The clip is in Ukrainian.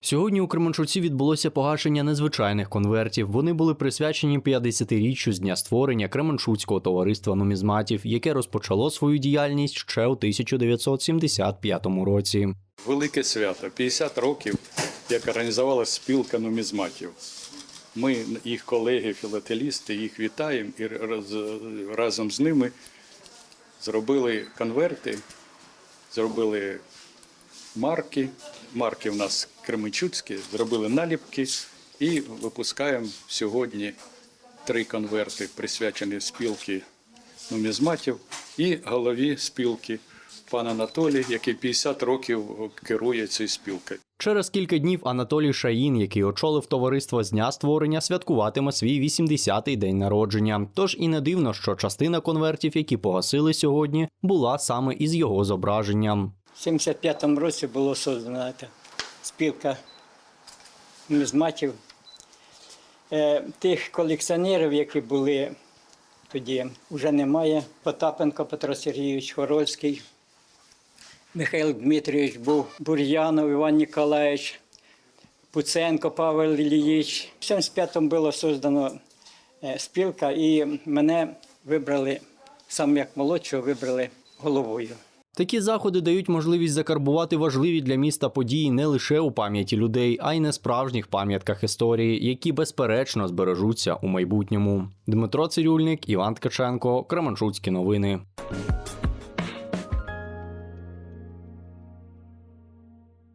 Сьогодні у Кременчуці відбулося погашення незвичайних конвертів. Вони були присвячені 50-річчю з дня створення Кременчуцького товариства нумізматів, яке розпочало свою діяльність ще у 1975 році. Велике свято. 50 років, як організувалася спілка нумізматів. Ми, їх колеги, філателісти, їх вітаємо і раз- разом з ними зробили конверти, зробили марки. Марки в нас кременчуцькі, зробили наліпки і випускаємо сьогодні три конверти, присвячені спілки нумізматів і голові спілки пан Анатолій, який 50 років керує цією спілкою. Через кілька днів Анатолій Шаїн, який очолив товариство з дня створення, святкуватиме свій 80-й день народження. Тож і не дивно, що частина конвертів, які погасили сьогодні, була саме із його зображенням. В 75-му році було создана спілка нумізматів. Е, Тих колекціонерів, які були тоді, вже немає. Потапенко Петро Сергійович Хорольський, Михайло Дмитрійович був, Бур'янов Іван Ніколаївич, Пуценко Павел Ілліїч. В 75-му було создано е, спілка, і мене вибрали, сам як молодшого, вибрали головою. Такі заходи дають можливість закарбувати важливі для міста події не лише у пам'яті людей, а й на справжніх пам'ятках історії, які безперечно збережуться у майбутньому. Дмитро Цирюльник, Іван Ткаченко, Кременчуцькі новини.